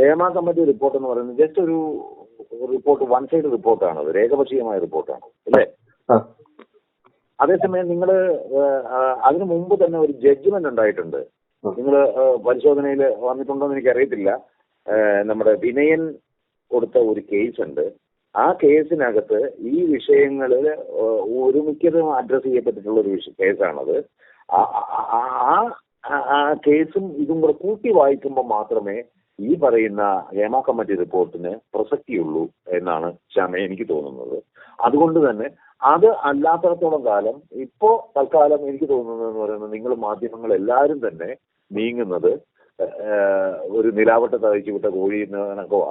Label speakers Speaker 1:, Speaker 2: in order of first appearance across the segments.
Speaker 1: Hema committee report എന്ന് പറയുന്നത് just ഒരു റിപ്പോർട്ട് വൺ സൈഡ് റിപ്പോർട്ടാണ് അത് ഏകപക്ഷീയമായ റിപ്പോർട്ടാണ് അല്ലേ? അതേസമയം നിങ്ങൾ അതിനു മുമ്പ് തന്നെ ഒരു ജഡ്ജ്മെന്റ് ഉണ്ടായിട്ടുണ്ട്. നിങ്ങൾ പരിശോധനയിൽ വന്നിട്ടുണ്ടോ എന്ന് എനിക്കറിയത്തില്ല. നമ്മുടെ വിനയൻ കൊടുത്ത ഒരു കേസ് ഉണ്ട്. ആ കേസിനകത്ത് ഈ വിഷയങ്ങളിൽ ഒരുമിക്കതും അഡ്രസ് ചെയ്യപ്പെട്ടിട്ടുള്ള ഒരു കേസാണത്. ആ കേസും ഇതും കൂടെ കൂട്ടി വായിക്കുമ്പോൾ മാത്രമേ ഈ പറയുന്ന ഹേമ കമ്മിറ്റി റിപ്പോർട്ടിന് പ്രസക്തിയുള്ളൂ എന്നാണ് ശ്യാമ എനിക്ക് തോന്നുന്നത് അതുകൊണ്ട് തന്നെ അത് അല്ലാത്തടത്തോളം കാലം ഇപ്പോ തൽക്കാലം എനിക്ക് തോന്നുന്നത് എന്ന് പറയുന്നത് നിങ്ങൾ മാധ്യമങ്ങൾ എല്ലാവരും തന്നെ നീങ്ങുന്നത് ഒരു നിലാവട്ട തഴിച്ചു വിട്ട കോഴി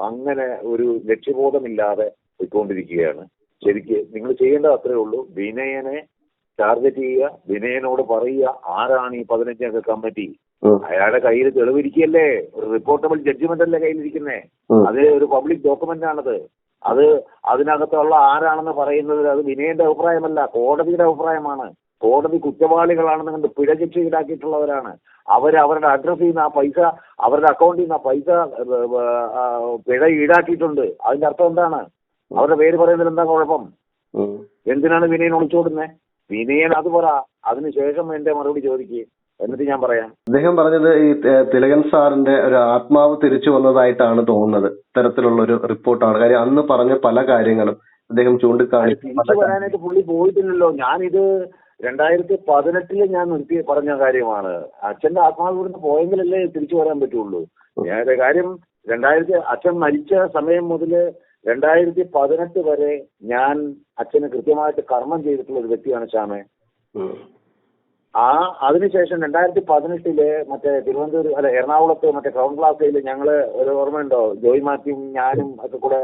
Speaker 1: അങ്ങനെ ഒരു ലക്ഷ്യബോധമില്ലാതെ പോയിക്കൊണ്ടിരിക്കുകയാണ് ശരിക്ക് നിങ്ങൾ ചെയ്യേണ്ടത് അത്രേ ഉള്ളൂ വിനയനെ ടാർഗറ്റ് ചെയ്യുക വിനയനോട് പറയുക ആരാണ് ഈ പതിനഞ്ചംഗ കമ്മിറ്റി. അയാളുടെ കയ്യിൽ തെളിവിരിക്കല്ലേ? ഒരു റിപ്പോർട്ടബിൾ ജഡ്ജ്മെന്റ് അല്ലേ കയ്യിലിരിക്കുന്നേ. അത് ഒരു പബ്ലിക് ഡോക്യുമെന്റ് ആണത്. അത് അതിനകത്തുള്ള ആരാണെന്ന് പറയുന്നത് അത് വിനയന്റെ അഭിപ്രായമല്ല കോടതിയുടെ അഭിപ്രായമാണ്. കോടതി കുറ്റവാളികളാണെന്ന് കണ്ട് പിഴ ശിക്ഷ ഈടാക്കിയിട്ടുള്ളവരാണ് അവർ അവരുടെ അഡ്രസ്സിൽ നിന്ന് ആ പൈസ അവരുടെ അക്കൗണ്ടിൽ നിന്ന് ആ പൈസ പിഴ ഈടാക്കിയിട്ടുണ്ട്. അതിന്റെ അർത്ഥം എന്താണ്? അവരുടെ പേര് പറയുന്നതിൽ എന്താ കുഴപ്പം? എന്തിനാണ് വിനയൻ ഒളിച്ചോടുന്നത് വിനയൻ അത് പറ. അതിനുശേഷം എന്റെ മറുപടി ചോദിക്കുക എന്നിട്ട് ഞാൻ പറയാം.
Speaker 2: അദ്ദേഹം പറഞ്ഞത് ഈ തിലകൻ സാറിന്റെ ഒരു ആത്മാവ് തിരിച്ചു വന്നതായിട്ടാണ് തോന്നുന്നത്. ഇത്തരത്തിലുള്ള ഒരു റിപ്പോർട്ടാണ്. കാര്യം അന്ന് പറഞ്ഞ പല കാര്യങ്ങളും അദ്ദേഹം ചൂണ്ടിക്കാണിച്ചു.
Speaker 1: പറയാനായിട്ട് പുള്ളി പോയിട്ടില്ലല്ലോ. ഞാനിത് രണ്ടായിരത്തി പതിനെട്ടിൽ ഞാൻ നിർത്തി പറഞ്ഞ കാര്യമാണ്. അച്ഛന്റെ ആത്മാവ് ഇവിടുന്ന് പോയെങ്കിലല്ലേ തിരിച്ചു വരാൻ പറ്റുള്ളൂ. ഞാൻ കാര്യം രണ്ടായിരത്തി അച്ഛൻ മരിച്ച സമയം മുതൽ രണ്ടായിരത്തി പതിനെട്ട് വരെ ഞാൻ അച്ഛന് കൃത്യമായിട്ട് കർമ്മം ചെയ്തിട്ടുള്ള ഒരു വ്യക്തിയാണ് ശ്യാമേ. ആ അതിനുശേഷം രണ്ടായിരത്തി പതിനെട്ടിൽ മറ്റേ തിരുവനന്തപുരം അല്ല എറണാകുളത്ത് മറ്റേ ക്രൗൺ പ്ലാസയിൽ ഞങ്ങൾ ഒരു ഓർമ്മയുണ്ടോ ജോയ് മാത്യും ഞാനും ഒക്കെ കൂടെ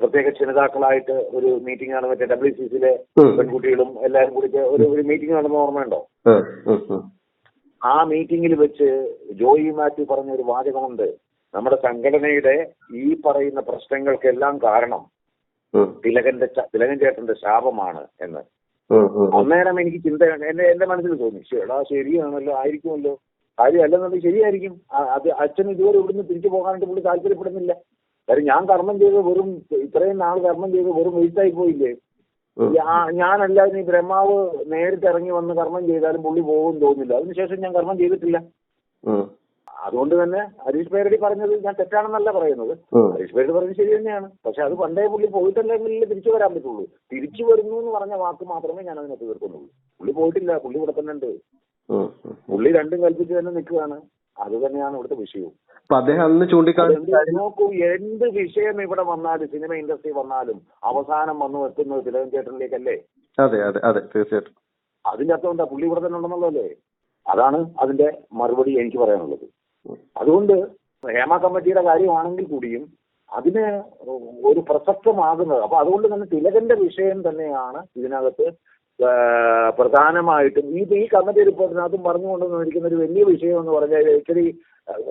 Speaker 1: പ്രത്യേക ക്ഷണിതാക്കളായിട്ട് ഒരു മീറ്റിംഗ് ആണ് മറ്റേ ഡബ്ല്യു സി സിയിലെ പെൺകുട്ടികളും എല്ലാവരും കൂടി ഒരു ഒരു മീറ്റിംഗ് നടന്ന ഓർമ്മയുണ്ടോ. ആ മീറ്റിംഗിൽ വെച്ച് ജോയി മാത്യു പറഞ്ഞ ഒരു വാചകമുണ്ട് നമ്മുടെ സംഘടനയുടെ ഈ പറയുന്ന പ്രശ്നങ്ങൾക്കെല്ലാം കാരണം. തിലകന്റെ തിലകൻ ചേട്ടന്റെ ശാപമാണ് എന്ന്. അന്നേരം എനിക്ക് ചിന്ത എന്റെ എന്റെ മനസ്സിൽ തോന്നി. എടാ ശരിയാണല്ലോ ആയിരിക്കുമല്ലോ. കാര്യം അല്ലെന്നുണ്ടെങ്കിൽ ശരിയായിരിക്കും അത് അച്ഛൻ ഇതുവരെ ഇവിടുന്ന് തിരിച്ചു പോകാനായിട്ട് പുള്ളി താല്പര്യപ്പെടുന്നില്ല. കാര്യം ഞാൻ കർമ്മം ചെയ്ത് വെറും ഇത്രയും നാൾ കർമ്മം ചെയ്ത് വെറും വെയിറ്റായി പോയില്ലേ? ഞാനല്ല ഈ ബ്രഹ്മാവ് നേരിട്ട് ഇറങ്ങി വന്ന് കർമ്മം ചെയ്താലും പുള്ളി പോകും തോന്നില്ല അതിനുശേഷം ഞാൻ കർമ്മം ചെയ്തിട്ടില്ല. അതുകൊണ്ട് തന്നെ ഹരീഷ് പേരടി പറഞ്ഞത് ഞാൻ തെറ്റാണെന്നല്ല പറയുന്നത്. ഹരീഷ് പേരടി പറഞ്ഞത് ശരി തന്നെയാണ്. പക്ഷെ അത് പണ്ടേ പുള്ളി പോയിട്ടല്ലെങ്കിലേ തിരിച്ചു വരാൻ പറ്റുള്ളൂ. തിരിച്ചു വരുന്നു എന്ന് പറഞ്ഞ വാക്ക് മാത്രമേ ഞാൻ അതിനകത്ത് തീർക്കുന്നുള്ളൂ പുള്ളി പോയിട്ടില്ല. പുള്ളി ഇവിടെ തന്നെ ഉണ്ട്. പുള്ളി രണ്ടും കൽപ്പിച്ച് തന്നെ നിൽക്കുകയാണ്. അത് തന്നെയാണ് ഇവിടുത്തെ വിഷയവും.
Speaker 2: അദ്ദേഹം അന്ന്
Speaker 1: നോക്കൂ എന്ത് വിഷയം ഇവിടെ വന്നാലും സിനിമ ഇൻഡസ്ട്രി വന്നാലും അവസാനം വന്നു എത്തുന്നത് തിലകൻ ചേട്ടനിലേക്കല്ലേ?
Speaker 2: അതെ അതെ അതെ തീർച്ചയായിട്ടും.
Speaker 1: അതിന്റെ അർത്ഥം എന്താ? പുള്ളി ഇവിടെ തന്നെ ഉണ്ടെന്നുള്ളതല്ലേ? അതാണ് അതിന്റെ മറുപടി എനിക്ക് പറയാനുള്ളത്. അതുകൊണ്ട് ഹേമ കമ്മിറ്റിയുടെ കാര്യമാണെങ്കിൽ കൂടിയും അതിന് ഒരു പ്രസക്തമാകുന്നത്. അപ്പൊ അതുകൊണ്ട് തന്നെ തിലകന്റെ വിഷയം തന്നെയാണ് ഇതിനകത്ത് പ്രധാനമായിട്ടും. ഈ ഈ കമ്മിറ്റി റിപ്പോർട്ടിനകത്തും പറഞ്ഞുകൊണ്ടുവന്നിരിക്കുന്ന ഒരു വലിയ വിഷയം എന്ന് പറഞ്ഞാൽ ഇച്ചിരി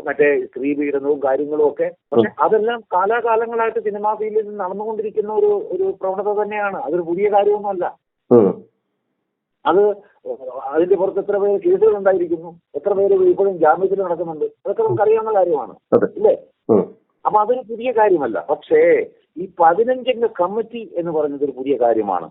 Speaker 1: മറ്റേ സ്ത്രീ പീഡനവും കാര്യങ്ങളും ഒക്കെ. പക്ഷെ അതെല്ലാം കാലാകാലങ്ങളായിട്ട് സിനിമാ ഫീൽഡിൽ നടന്നുകൊണ്ടിരിക്കുന്ന ഒരു ഒരു പ്രവണത തന്നെയാണ്. അതൊരു പുതിയ കാര്യമൊന്നുമല്ല. അത് അതിന്റെ പുറത്ത് എത്ര പേര് കേസുകൾ ഉണ്ടായിരിക്കുന്നു എത്ര പേര് ഇപ്പോഴും ജാമ്യത്തിൽ നടക്കുന്നുണ്ട് അതൊക്കെ നമുക്ക് അറിയാവുന്ന കാര്യമാണ്
Speaker 2: അല്ലേ
Speaker 1: ഇല്ലേ. അപ്പൊ അതൊരു പുതിയ കാര്യമല്ല. പക്ഷേ ഈ പതിനഞ്ചംഗ കമ്മിറ്റി എന്ന് പറയുന്നത് ഒരു പുതിയ കാര്യമാണ്.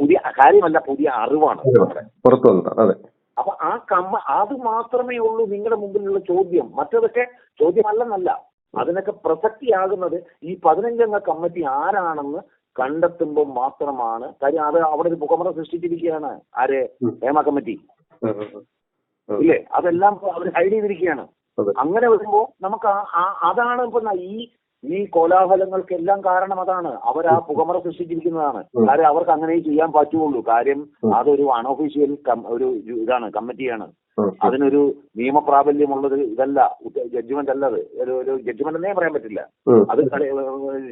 Speaker 1: പുതിയ കാര്യമല്ല പുതിയ അറിവാണ്. നമ്മുടെ
Speaker 2: പുറത്തു അതെ.
Speaker 1: അപ്പൊ ആ കമ്മ അത് മാത്രമേ ഉള്ളൂ നിങ്ങളുടെ മുമ്പിലുള്ള ചോദ്യം. മറ്റതൊക്കെ ചോദ്യമല്ലെന്നല്ല. അതിനൊക്കെ പ്രസക്തിയാകുന്നത് ഈ പതിനഞ്ചംഗ കമ്മിറ്റി ആരാണെന്ന് കണ്ടെത്തുമ്പോൾ മാത്രമാണ്. കാര്യം അത് അവിടെ ഒരു പുകമറ സൃഷ്ടിച്ചിരിക്കുകയാണ് ആര്. ഹേമ കമ്മിറ്റി. ഇല്ലേ? അതെല്ലാം അവർ ഹൈഡ് ചെയ്തിരിക്കുകയാണ്. അങ്ങനെ വരുമ്പോ നമുക്ക് അതാണ് ഇപ്പൊ ഈ ഈ കോലാഹലങ്ങൾക്കെല്ലാം കാരണം അതാണ്. അവർ ആ പുകമറ സൃഷ്ടിച്ചിരിക്കുന്നതാണ്. കാര്യം അവർക്ക് അങ്ങനെ ചെയ്യാൻ പറ്റുള്ളൂ. കാര്യം അതൊരു അൺഒഫീഷ്യൽ ഒരു ഇതാണ് കമ്മിറ്റിയാണ്. അതിനൊരു നിയമപ്രാബല്യമുള്ളത് ഇതല്ല ജഡ്ജ്മെന്റ് അല്ലത് ഒരു ഒരു ജഡ്ജ്മെന്റ് എന്നേ പറയാൻ പറ്റില്ല. അത്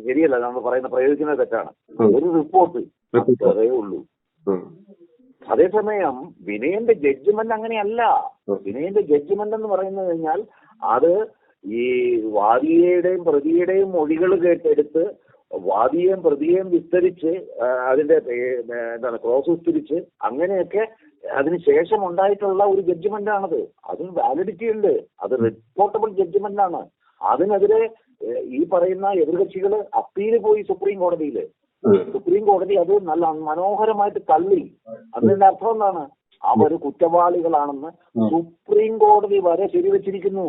Speaker 1: ശരിയല്ല നമ്മൾ പറയുന്ന പ്രയോഗിക്കുന്നത് തെറ്റാണ്. ഒരു റിപ്പോർട്ട്. അതേ ഉള്ളൂ. അതേസമയം വിനയന്റെ ജഡ്ജ്മെന്റ് അങ്ങനെയല്ല. വിനയന്റെ ജഡ്ജ്മെന്റ് എന്ന് പറയുന്നത് കഴിഞ്ഞാൽ അത് ഈ വാദിയുടെയും പ്രതിയുടെയും മൊഴികൾ കേട്ടെടുത്ത് വാദിയെയും പ്രതിയെയും വിസ്തരിച്ച് അതിന്റെ എന്താണ് ക്രോസ് വിസ്തരിച്ച് അങ്ങനെയൊക്കെ അതിനുശേഷം ഉണ്ടായിട്ടുള്ള ഒരു ജഡ്ജ്മെന്റ് ആണത് അതിന് വാലിഡിറ്റി ഉണ്ട്. അത് റിപ്പോർട്ടബിൾ ജഡ്ജ്മെന്റ് ആണ് അതിനെതിരെ ഈ പറയുന്ന എതിർകക്ഷികൾ അപ്പീൽ പോയി സുപ്രീം കോടതിയിൽ. സുപ്രീം കോടതി അത് നല്ല മനോഹരമായിട്ട് തള്ളി. അതിന്റെ അർത്ഥം എന്താണ്? അവർ കുറ്റവാളികളാണെന്ന് സുപ്രീം കോടതി വരെ ശരിവെച്ചിരിക്കുന്നു.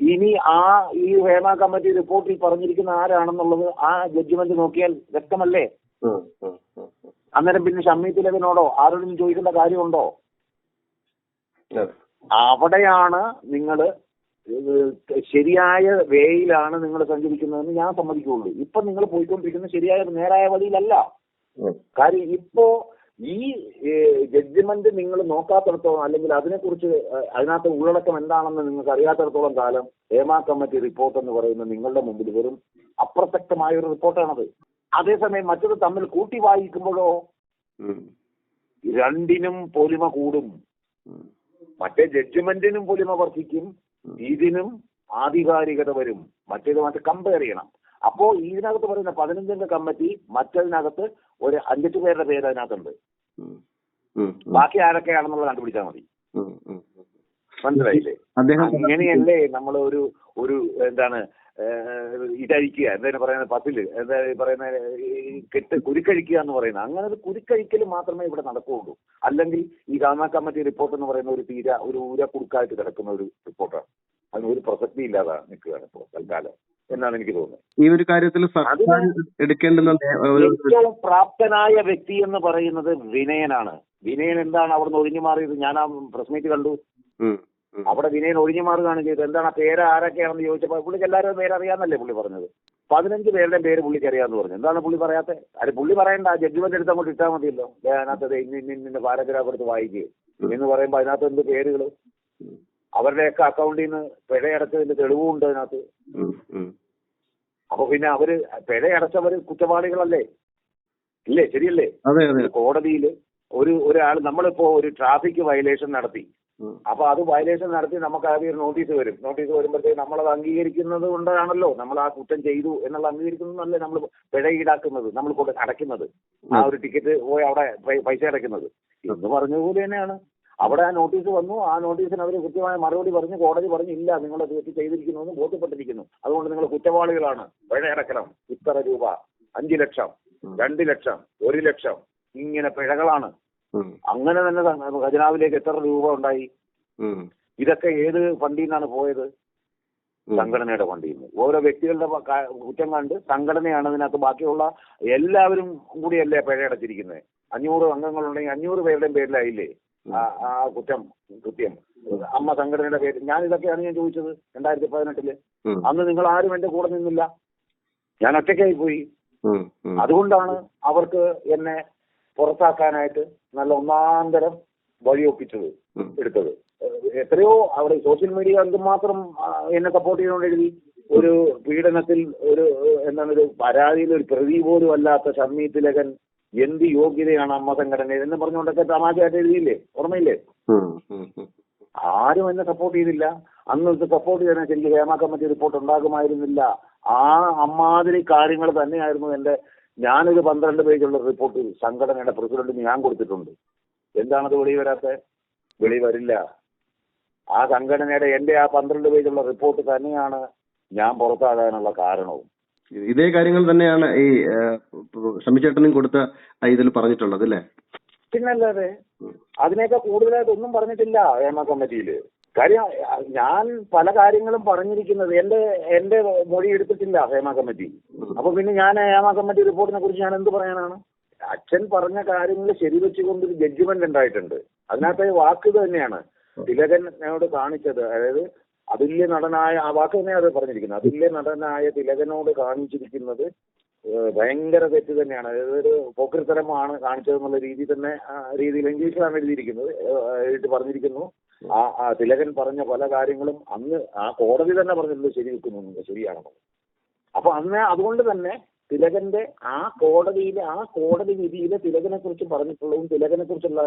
Speaker 1: ഇനി ആ ഈ ഹേമ കമ്മിറ്റി റിപ്പോർട്ടിൽ പറഞ്ഞിരിക്കുന്ന ആരാണെന്നുള്ളത് ആ ജഡ്ജ്മെന്റ് നോക്കിയാൽ വ്യക്തമല്ലേ? അന്നേരം പിന്നെ ഷമ്മി തിലകനോടോ ആരോടും ചോദിക്കേണ്ട കാര്യമുണ്ടോ? അവിടെയാണ് നിങ്ങൾ ശരിയായ വേയിലാണ് നിങ്ങൾ സഞ്ചരിക്കുന്നതെന്ന് ഞാൻ സമ്മതിക്കുള്ളൂ ഇപ്പൊ നിങ്ങൾ പോയിക്കൊണ്ടിരിക്കുന്നത് ശരിയായ നേരായ വഴിയിലല്ല. കാര്യം ഇപ്പോ ഈ ജഡ്ജ്മെന്റ് നിങ്ങൾ നോക്കാത്തിടത്തോളം അല്ലെങ്കിൽ അതിനെക്കുറിച്ച് അതിനകത്ത് ഉള്ളടക്കം എന്താണെന്ന് നിങ്ങൾക്ക് അറിയാത്തിടത്തോളം കാലം ഹേമ കമ്മിറ്റി റിപ്പോർട്ട് എന്ന് പറയുന്നത് നിങ്ങളുടെ മുമ്പിൽ വെറും അപ്രസക്തമായ ഒരു റിപ്പോർട്ടാണത് അതേസമയം മറ്റത് തമ്മിൽ കൂട്ടി വായിക്കുമ്പോഴോ? രണ്ടിനും പൊലിമ കൂടും. മറ്റേ ജഡ്ജ്മെന്റിനും പൊലിമ വർദ്ധിക്കും. ഇതിനും ആധികാരികത വരും. മറ്റേത് മറ്റേ കമ്പയർ ചെയ്യണം. അപ്പോ ഇതിനകത്ത് പറയുന്ന പതിനഞ്ചംഗ കമ്മിറ്റി മറ്റതിനകത്ത് ഒരു അഞ്ചെട്ട് പേരുടെ പേര് അതിനകത്തുണ്ട്. ബാക്കി ആരൊക്കെയാണെന്നുള്ളത് കണ്ടുപിടിച്ചാൽ മതി. മനസ്സിലായില്ലേ? അങ്ങനെയല്ലേ നമ്മൾ ഒരു ഒരു എന്താണ് ഇതഴിക്കുക. എന്തായാലും പറയുന്നത്? പത്തിൽ. എന്താ പറയുന്ന കെട്ട് കുരുക്കഴിക്കുക എന്ന് പറയുന്നത്. അങ്ങനെ ഒരു കുരുക്കഴിക്കൽ മാത്രമേ ഇവിടെ നടക്കുകയുള്ളൂ. അല്ലെങ്കിൽ ഈ ഗാമ കമ്മിറ്റി റിപ്പോർട്ട് എന്ന് പറയുന്ന ഒരു തീര ഒരു ഊര കുടുക്കായിട്ട് കിടക്കുന്ന ഒരു റിപ്പോർട്ടാണ് അതിന് ഒരു പ്രസക്തി ഇല്ലാതെ നിൽക്കുകയാണ് ഇപ്പോൾ തൽക്കാലം. എന്നാണ് എനിക്ക് തോന്നുന്നത്.
Speaker 2: ഈ ഒരു കാര്യത്തിൽ സർക്കാർ എടുക്കേണ്ടുന്ന
Speaker 1: ഏറ്റവും പ്രാപ്തനായ വ്യക്തി എന്ന് പറയുന്നത് വിനയനാണ്. വിനയൻ എന്താണ് അവിടുന്ന് ഒഴിഞ്ഞു മാറിയത്? ഞാൻ ആ പ്രസ് മീറ്റ് കണ്ടു. അവിടെ വിനയൻ ഒഴിഞ്ഞു മാറുകയാണ് ചെയ്തത്. എന്താണ് ആ പേര് ആരൊക്കെയാണെന്ന് ചോദിച്ചപ്പോൾ പുള്ളിക്ക് എല്ലാവരും പേരറിയാന്നല്ലേ പുള്ളി പറഞ്ഞത്? പതിനഞ്ച് പേരുടെ പേര് പുള്ളിക്ക് അറിയാന്ന് പറഞ്ഞു. എന്താണ് പുള്ളി പറയാത്തെ? അത് പുള്ളി പറയണ്ട. ജഡ്ജ്മെന്റ് എടുത്ത് അങ്ങോട്ട് ഇട്ടാൽ മതിയല്ലോ. അതിനകത്ത് ഇന്ന് ഇന്ന ഇന്ന ഇന്ന പാരഗ്രാഫ് എടുത്ത് വായിക്കുക എന്ന് പറയുമ്പോൾ അതിനകത്ത് എന്ത് പേരുകൾ അവരുടെയൊക്കെ അക്കൗണ്ടിൽ നിന്ന് പിഴയടച്ചതിന്റെ തെളിവുണ്ട് അതിനകത്ത്. അപ്പൊ പിന്നെ അവർ പിഴയടച്ചവര് കുറ്റവാളികളല്ലേ? ഇല്ലേ? ശരിയല്ലേ? കോടതിയിൽ ഒരു ഒരാൾ നമ്മളിപ്പോ ഒരു ട്രാഫിക് വയലേഷൻ നടത്തി. അപ്പൊ അത് വയലേഷൻ നടത്തി നമുക്ക് ആദ്യം ഒരു നോട്ടീസ് വരും. നോട്ടീസ് വരുമ്പോഴത്തേക്ക് നമ്മളത് അംഗീകരിക്കുന്നത് കൊണ്ടാണല്ലോ നമ്മൾ ആ കുറ്റം ചെയ്തു എന്നുള്ള അംഗീകരിക്കുന്നതല്ലേ നമ്മൾ പിഴ ഈടാക്കുന്നത് നമ്മൾ കൊടുക്കുന്നത് അടയ്ക്കുന്നത്. ആ ഒരു ടിക്കറ്റ് പോയി അവിടെ പൈസ അടയ്ക്കുന്നത്. എന്ന് പറഞ്ഞതുപോലെ തന്നെയാണ്. അവിടെ ആ നോട്ടീസ് വന്നു. ആ നോട്ടീസിന് അവർ കൃത്യമായ മറുപടി പറഞ്ഞു. കോടതി പറഞ്ഞു ഇല്ല നിങ്ങൾ തെറ്റ് ചെയ്തിരിക്കുന്നു എന്ന് ബോധ്യപ്പെട്ടിരിക്കുന്നു. അതുകൊണ്ട് നിങ്ങൾ കുറ്റവാളികളാണ്. പിഴ അടയ്ക്കണം ഇത്ര രൂപ. അഞ്ചു ലക്ഷം. രണ്ട് ലക്ഷം. ഒരു ലക്ഷം. ഇങ്ങനെ പിഴകളാണ്. അങ്ങനെ തന്നെ ഖജനാവിലേക്ക് എത്ര രൂപ ഉണ്ടായി? ഇതൊക്കെ ഏത് ഫണ്ടിൽ നിന്നാണ് പോയത്? സംഘടനയുടെ ഫണ്ടിൽ നിന്ന്. ഓരോ വ്യക്തികളുടെ കുറ്റം കണ്ട് സംഘടനയാണ് അതിനകത്ത് ബാക്കിയുള്ള എല്ലാവരും കൂടിയല്ലേ പിഴയടച്ചിരിക്കുന്നത് അഞ്ഞൂറ് അംഗങ്ങളുണ്ടെങ്കിൽ അഞ്ഞൂറ് പേരുടെയും പേരിലായില്ലേ? ആ കുറ്റം കൃത്യം. അമ്മ സംഘടനയുടെ പേര് ഞാൻ ഇതൊക്കെയാണ് ഞാൻ ചോദിച്ചത് രണ്ടായിരത്തി
Speaker 2: പതിനെട്ടിൽ
Speaker 1: അന്ന് നിങ്ങൾ ആരും എന്റെ കൂടെ നിന്നില്ല. ഞാൻ ഒറ്റയ്ക്കായി പോയി. അതുകൊണ്ടാണ് അവർക്ക് എന്നെ പുറത്താക്കാനായിട്ട് നല്ല ഒന്നാന്തരം വഴിയൊപ്പിച്ചത്. എടുത്തത്. എത്രയോ അവിടെ സോഷ്യൽ മീഡിയ എന്തുമാത്രം മാത്രം എന്നെ സപ്പോർട്ട് ചെയ്തുകൊണ്ട് എഴുതി ഒരു പീഡനത്തിൽ ഒരു എന്താണ് ഒരു പരാതിയിൽ ഒരു പ്രതി പോലും അല്ലാത്ത ഷമ്മി തിലകൻ എന്ത് യോഗ്യതയാണ് അമ്മ സംഘടന എന്ന് പറഞ്ഞുകൊണ്ടൊക്കെ തമാശയായിട്ട് എഴുതിയില്ലേ? ഓർമ്മയില്ലേ. ആരും എന്നെ സപ്പോർട്ട് ചെയ്തില്ല. അന്ന് സപ്പോർട്ട് ചെയ്യാൻ ശരിക്കും ഹേമ കമ്മിറ്റി റിപ്പോർട്ട് ഉണ്ടാകുമായിരുന്നില്ല. ആ അമ്മാതിരി കാര്യങ്ങൾ തന്നെയായിരുന്നു എന്റെ ഞാനൊരു പന്ത്രണ്ട് പേജുള്ള റിപ്പോർട്ട് സംഘടനയുടെ പ്രസിഡന്റിന് ഞാൻ കൊടുത്തിട്ടുണ്ട്. എന്താണത് വെളി വരാത്ത? വെളി വരില്ല. ആ സംഘടനയുടെ എന്റെ ആ പന്ത്രണ്ട് പേജുള്ള റിപ്പോർട്ട് തന്നെയാണ് ഞാൻ പുറത്താകാനുള്ള കാരണവും.
Speaker 2: ഇതേ കാര്യങ്ങൾ തന്നെയാണ് ഈ ഷമിച്ചേട്ടനും കൊടുത്ത ഇതിൽ പറഞ്ഞിട്ടുള്ളത് അല്ലേ?
Speaker 1: പിന്നല്ലാതെ അതിനേക്കാൾ കൂടുതലായിട്ട് ഒന്നും പറഞ്ഞിട്ടില്ല ഹേമ കമ്മിറ്റിയിൽ കാര്യം ഞാൻ പല കാര്യങ്ങളും പറഞ്ഞിരിക്കുന്നത് എന്റെ എന്റെ മൊഴി എടുത്തിട്ടില്ല ഹേമ കമ്മിറ്റി. അപ്പൊ പിന്നെ ഞാൻ ഹേമ കമ്മിറ്റി റിപ്പോർട്ടിനെ കുറിച്ച് ഞാൻ എന്ത് പറയാനാണ്? അച്ഛൻ പറഞ്ഞ കാര്യങ്ങൾ ശരിവെച്ചുകൊണ്ട് ഒരു ജഡ്ജ്മെന്റ് ഉണ്ടായിട്ടുണ്ട്. അതിനകത്ത് വാക്ക് തന്നെയാണ് തന്നെയാണ് തിലകനോട് കാണിച്ചത്. അതായത് അതുല്യ നടനായ ആ വാക്ക് തന്നെ അത് പറഞ്ഞിരിക്കുന്നത്. അതുല്യ നടനായ തിലകനോട് കാണിച്ചിരിക്കുന്നത് ഭയങ്കര തെറ്റ് തന്നെയാണ്. അതായത് ഒരു പോക്കൃത്തരമാണ് കാണിച്ചതെന്നുള്ള രീതി തന്നെ രീതിയിൽ ഇംഗ്ലീഷിലാണ് എഴുതിയിരിക്കുന്നത്. എഴുതി പറഞ്ഞിരിക്കുന്നു. ആ തിലകൻ പറഞ്ഞ പല കാര്യങ്ങളും അന്ന് ആ കോടതി തന്നെ പറഞ്ഞിട്ടുണ്ട് ശരി വെക്കുന്നു ശരിയാണെന്ന് അപ്പൊ അന്ന് അതുകൊണ്ട് തന്നെ തിലകന്റെ ആ കോടതിയിലെ ആ കോടതി വിധിയിലെ തിലകനെ കുറിച്ച് പറഞ്ഞിട്ടുള്ളതും തിലകനെ കുറിച്ചുള്ള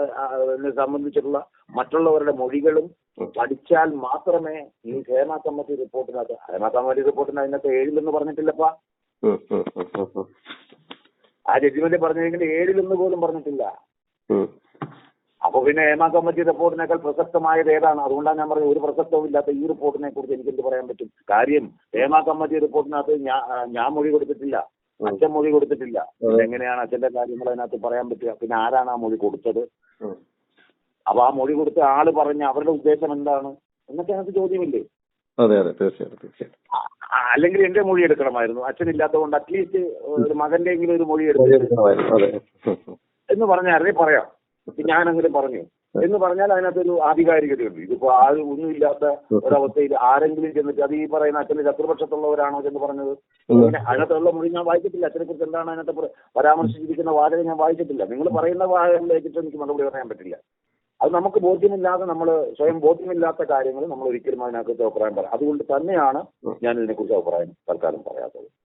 Speaker 1: സംബന്ധിച്ചിട്ടുള്ള മറ്റുള്ളവരുടെ മൊഴികളും പഠിച്ചാൽ മാത്രമേ ഈ ഹേമ കമ്മിറ്റി റിപ്പോർട്ടിനകത്ത് ഹേമ കമ്മിറ്റി റിപ്പോർട്ടിന് അതിനകത്ത് ഏഴിലെന്ന് പറഞ്ഞിട്ടില്ലപ്പാ. ആ ജഡ്ജിമെന്റ് പറഞ്ഞിരിക്കുന്നത് ഏഴിലെന്ന് പോലും പറഞ്ഞിട്ടില്ല. അപ്പൊ പിന്നെ ഹേമ കമ്മിറ്റി റിപ്പോർട്ടിനേക്കാൾ പ്രസക്തമായത് ഏതാണ് അതുകൊണ്ടാണ് ഞാൻ പറഞ്ഞത് ഒരു പ്രസക്തവും ഇല്ലാത്ത ഈ റിപ്പോർട്ടിനെ കുറിച്ച് എനിക്ക് എന്ത് പറയാൻ പറ്റും കാര്യം ഹേമ കമ്മിറ്റി റിപ്പോർട്ടിനകത്ത് ഞാൻ ഞാൻ മൊഴി കൊടുത്തിട്ടില്ല. അച്ഛൻ മൊഴി കൊടുത്തിട്ടില്ല. എങ്ങനെയാണ് അച്ഛന്റെ കാര്യങ്ങൾ അതിനകത്ത് പറയാൻ പറ്റുക? പിന്നെ ആരാണ് ആ മൊഴി കൊടുത്തത്. അപ്പൊ ആ മൊഴി കൊടുത്ത ആൾ പറഞ്ഞ അവരുടെ ഉദ്ദേശം എന്താണ് എന്നൊക്കെ അതിനകത്ത് ചോദ്യമില്ലേ?
Speaker 2: അതെ അതെ. തീർച്ചയായിട്ടും
Speaker 1: അല്ലെങ്കിൽ എന്റെ മൊഴി എടുക്കണമായിരുന്നു. അച്ഛനില്ലാത്തതുകൊണ്ട് അറ്റ്ലീസ്റ്റ് ഒരു മകന്റെ എങ്കിലും ഒരു മൊഴി
Speaker 2: എടുക്കണമായിരുന്നു.
Speaker 1: എന്ന് പറഞ്ഞാൽ അറിയാം പറയാം. ഞാൻ അങ്ങനെ പറഞ്ഞു. എന്ന് പറഞ്ഞാൽ അതിനകത്തൊരു ആധികാരികതയുണ്ട്. ഇതിപ്പോ ആരും ഒന്നുമില്ലാത്ത ഒരവസ്ഥയിൽ ആരെങ്കിലും ചെന്നിട്ട് അത് ഈ പറയുന്ന അച്ഛന്റെ ശത്രുപക്ഷത്തുള്ളവരാണോ എന്ന് പറഞ്ഞത്. പിന്നെ അതിനകത്തുള്ള മൊഴി ഞാൻ വായിച്ചിട്ടില്ല. അച്ഛനെ കുറിച്ച് എന്താണ് അതിനകത്ത് പ്ര- പരാമർശിച്ചിരിക്കുന്ന വാചകം ഞാൻ വായിച്ചിട്ടില്ല. നിങ്ങൾ പറയുന്ന വാചകം വെച്ചിട്ട് എനിക്ക് മറുപടി പറയാൻ പറ്റില്ല. അത് നമുക്ക് ബോധ്യമില്ലാതെ നമ്മൾ സ്വയം ബോധ്യമില്ലാത്ത കാര്യങ്ങൾ നമ്മൾ ഒരിക്കലും അതിനകത്ത് അഭിപ്രായം പറയാം അതുകൊണ്ട് തന്നെയാണ് ഞാൻ ഇതിനെക്കുറിച്ച് അഭിപ്രായം തൽക്കാലം പറയാത്തത്.